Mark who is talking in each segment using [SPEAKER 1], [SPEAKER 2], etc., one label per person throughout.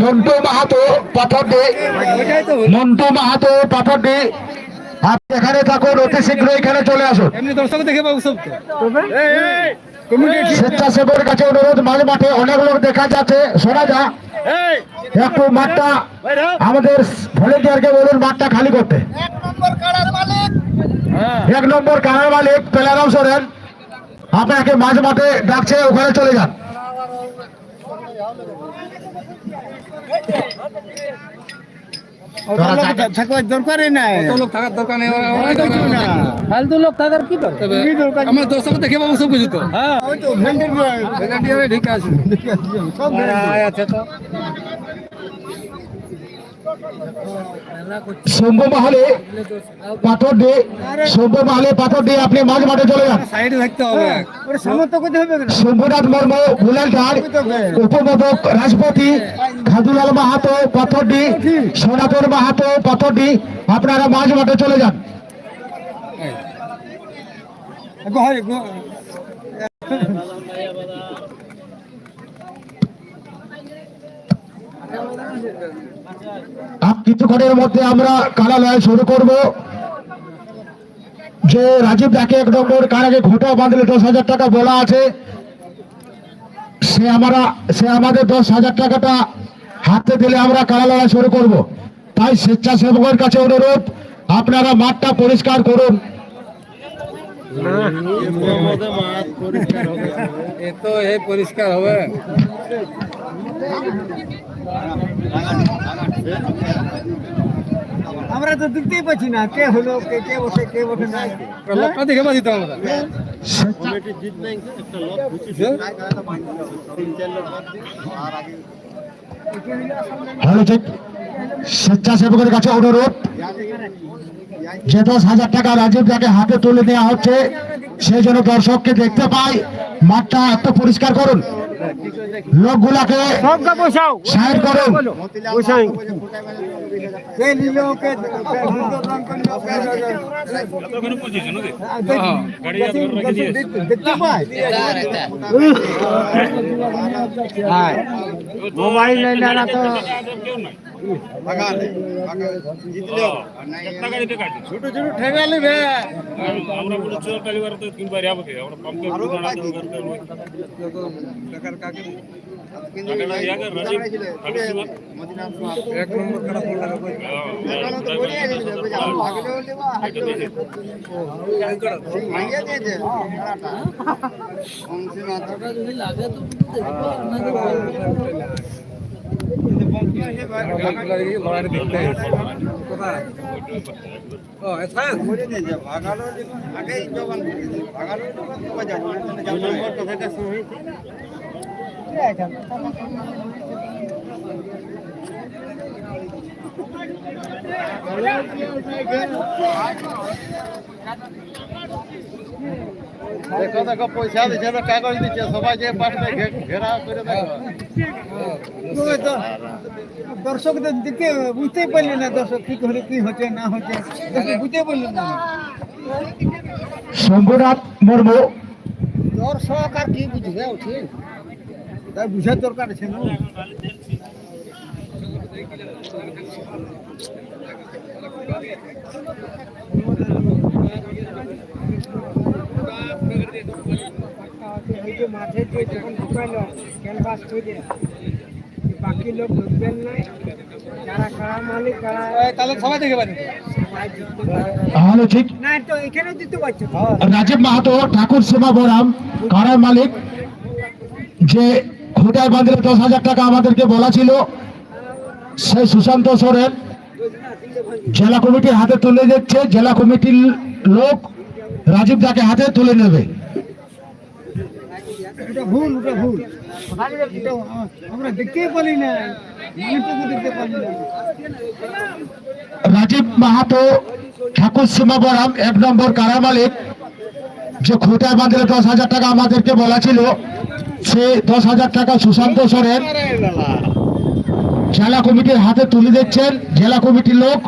[SPEAKER 1] মন্টু মাহাতো পাথর ডে মন্টু মাহাতো পাথর ডে আপনি এখানে থাকুন, অতি শীঘ্র এখানে চলে আসুন। স্বেচ্ছাসেবকের কাছে অনুরোধ, মাঝে মাঠে অনেক লোক দেখা যাচ্ছে, শোনা যা একটু মাঠটা, আমাদের ভলেন্টিয়ারকে বলুন, মাঠটা খালি করতে। এক নম্বর কানার মালিক, পেলারাম সোরেন। আপনাকে মাঝ মাঠে ডাকছে, ওখানে চলে যান।
[SPEAKER 2] দরকারই নাই
[SPEAKER 3] লোক থাকার দরকার নেই
[SPEAKER 2] ফালতু লোক থাকার কি দরকার
[SPEAKER 3] আমরা দর্শক দেখে পাবো সব কিছু তো
[SPEAKER 2] হ্যাঁ ওই তো
[SPEAKER 3] ঠিক আছে
[SPEAKER 2] সব আছে তো
[SPEAKER 1] শম্ভু মাহলে পাথর দিয়ে শম্ভু মাহলে পাথর দিয়ে আপনি মাঝ মাঠে চলে যান।
[SPEAKER 3] সাইডে থাকতে হবে।
[SPEAKER 2] হবে
[SPEAKER 1] শম্ভুনাথ মুর্মু উপমোদক রাজপতি খাদুলাল মাহাতো পাথরডি সনাতন মাহাতো পাথরডি আপনারা মাঝ মাঠে চলে যান
[SPEAKER 2] ঘ-
[SPEAKER 1] আর কিছুক্ষণের মধ্যে আমরা কারালয় শুরু করব। যে রাজীব ডাকে এক নম্বর কার আগে ঘোটা বাঁধলে দশ হাজার টাকা বলা আছে। সে আমরা, সে আমাদের দশ হাজার টাকাটা হাতে দিলে আমরা কারালয় শুরু করব। তাই স্বেচ্ছাসেবকের কাছে অনুরোধ, আপনারা মাঠটা পরিষ্কার করুন।
[SPEAKER 3] এ তো এই পরিষ্কার হবে
[SPEAKER 2] আমরা তো দেখতেই পাচ্ছি না কে হলো কে কে বসে কে বসে না
[SPEAKER 3] লোকটা দেখে পাচ্ছি তো আমরা
[SPEAKER 1] স্বেচ্ছাসেবকের কাছে অনুরোধ। যে দশ হাজার টাকা রাজীব যাকে হাতে তুলে দেওয়া হচ্ছে সেই জন্য দর্শককে দেখতে পাই। মাঠটা একটু পরিষ্কার করুন। লোকগুলাকে সাইড করুন।
[SPEAKER 2] হ্যাঁ। মোবাইল না তো ছোট ছোট ঠেকা লিবে
[SPEAKER 4] আমরা বলে চোর কালীবার তো কিনবার যাব কে? আমরা পাম্পে তো করতে
[SPEAKER 3] এক নম্বর খারাপ লাগা লড়াই দেখতে কোথায় ও এসা
[SPEAKER 2] দেখো দেখো পয়সা দিচ্ছে তো কাগজ দিচ্ছে সবাই যে পাশে ঘেরা করে দেখো। দর্শকদের দিকে বুঝতেই পারলি না দর্শক কি করে কি হচ্ছে না হচ্ছে বুঝতে পারলি না।
[SPEAKER 1] শম্ভুনাথ মুর্মু।
[SPEAKER 2] দর্শক আর কি বুঝবে উঠে। তাই বুঝার দরকার আছে না?
[SPEAKER 5] যে মাঠে যে যখন ঢুকাইলো ক্যানভাস করে বাকি লোক ঢুকবেন না। যারা কারা মালিক কারা
[SPEAKER 3] তাহলে সবাই দেখে পারি
[SPEAKER 1] ভালো ঠিক।
[SPEAKER 5] না তো এখানেও দিতে পারছ
[SPEAKER 1] রাজীব মাহাতো ঠাকুর সেবা বরাম কারার মালিক? যে খুঁটায় বাঁধলে দশ হাজার টাকা আমাদেরকে বলা ছিল সেই সুশান্ত সোরেন। জেলা কমিটির হাতে তুলে দিচ্ছে। জেলা কমিটির লোক রাজীব দাকে হাতে তুলে নেবে।
[SPEAKER 2] ভুল ভুল। ওটা আমরা দেখতেই পারি না মানুষটাকে দেখতে পারি না
[SPEAKER 1] রাজীব মাহাতো, ঠাকুর সীমা বরাম, এক নম্বর কারা মালিক? যে খুঁটায় বাঁধলে দশ হাজার টাকা আমাদেরকে বলা ছিল, সে দশ হাজার টাকা সুশান্ত সোরেন জেলা কমিটির হাতে তুলে দিচ্ছেন, জেলা কমিটির লোক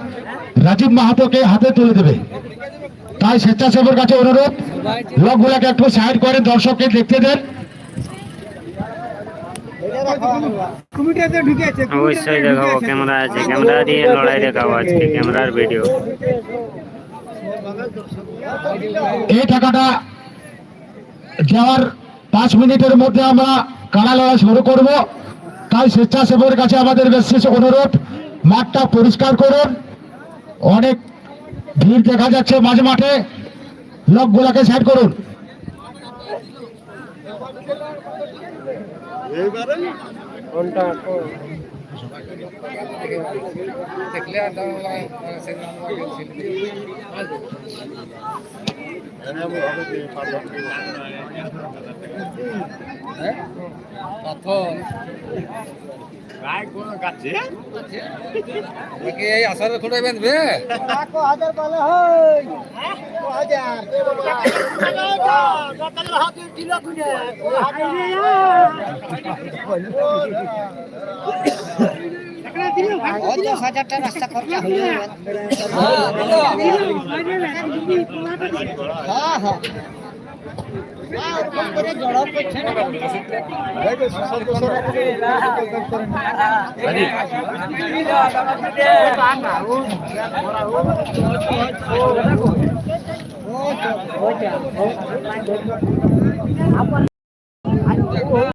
[SPEAKER 1] রাজীব মাহাতোকে হাতে তুলে দেবে। তাই স্বেচ্ছাসেবকের কাছে অনুরোধ লোকগুলাকে একটু সাইড করে দর্শককে দেখতে দেন।
[SPEAKER 6] অবশ্যই দেখাবো ক্যামেরা আছে ক্যামেরা দিয়ে লড়াই দেখাবো আজকে ক্যামেরার ভিডিও
[SPEAKER 1] এই টাকাটা যাওয়ার পাঁচ মিনিটের মধ্যে আমরা কাড়া লড়াই শুরু করব তাই স্বেচ্ছাসেবকের কাছে আমাদের বিশেষ অনুরোধ মাঠটা পরিষ্কার করুন। অনেক ভিড় দেখা যাচ্ছে মাঝে মাঠে। লোকগুলাকে সাইড করুন।
[SPEAKER 3] দেখলে আর দাম সেদিন আমরা গেছিলাম হ্যাঁ? বেঁধবে।
[SPEAKER 2] হাজার বলে হাজার পঞ্চাশ রাস্তা খরচা হয়ে হ্যাঁ হ্যাঁ। ওরকম করে জড়ো করছে না